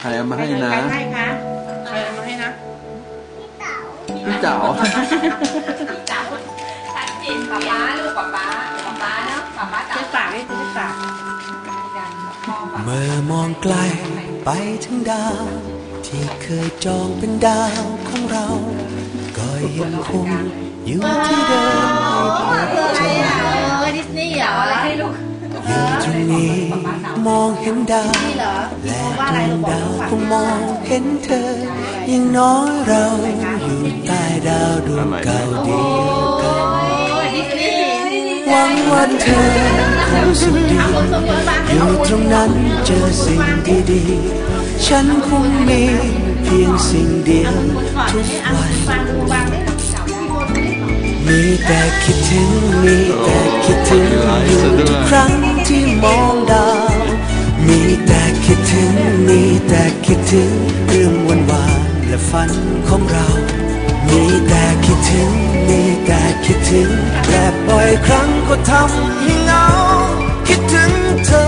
ใครเอามาให้นะใครให้คะใครเอามาให้นะพี่เจ๋าจ๋าชัดเจนป๊าป๊าลูกป๊าป๊าป๊าป๊าเนาะป๊าป๊าจ๋าเช็ดปากให้เช็ดปากกันพ่อป๊าเมื่อมองไกลไปถึงดาว ที่เคยจองเป็นดาวของเรา ก็ยังคงอยู่ที่เดิมให้พบเจอเออดิสนีย์เหรออะไรให้ลูก อยู่ตรงนี้มองเห็นดาวนี่เหรอและว่าดอะไรวงเราบอกดาวเราฟังคงมองเห็นเธอยังน้อยเราอยู่ใต้ดาวดวงเก่าเดียวกันโอ้ยดิสนีย์หวังว่าเธอคงสุขดีคนสมบูรณ์บางอยู่ตรงนั้นเจอสิ่งดีๆฉันคงมีเพียงสิ่งเดียวทุกอันวันฟังดูบางได้ที่คนไม่ได้มีแต่คิดถึงมีแต่คิดถึงอยู่ทุกครั้งที่ มองดาว มีแต่คิดถึง มีแต่คิดถึง เรื่องวันวานและฝันของเรา มีแต่คิดถึง มีแต่คิดถึง แต่บ่อยครั้งก็ทำให้เหงา คิดถึงเธอ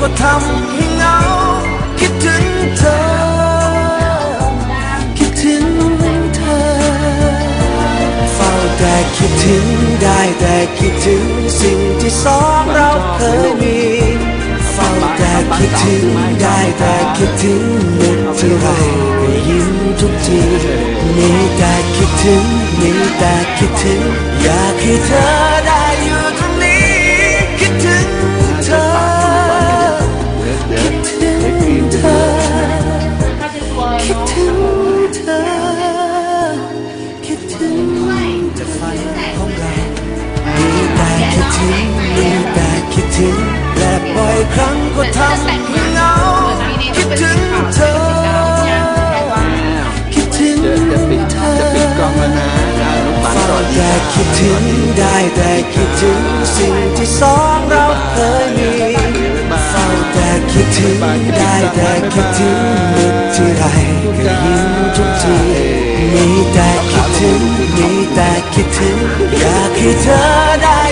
ก็ทำให้เหงาคิดถึงเธอ คิดถึงเธอ เฝ้าแต่คิดถึงได้แต่คิดถึงสิ่งที่สองเราเคยมีเฝ้าแต่คิดถึงได้แต่คิดถึงนึกที่ไรก็ยิ้มทุกทีมีแต่คิดถึงมีแต่คิดถึงอยากให้เธอ ถึงมีแต่คิดถึงและบ่อยครั้งก็ทำให้เหงาคิดถึงเธอคิดถึงเธอจะปิดกล้องแล้วนะอ่าลูกปันเฝ้าก่อแต่คิดถึงได้แต่คิดถึงสิ่งที่สองเราเคยมีเฝ้าแต่คิดถึงได้แต่คิดถึงนึกที่ไรก็ยิ้มทุกทีมีแต่คิดถึงมีแต่คิดถึงอยากให้เธอได้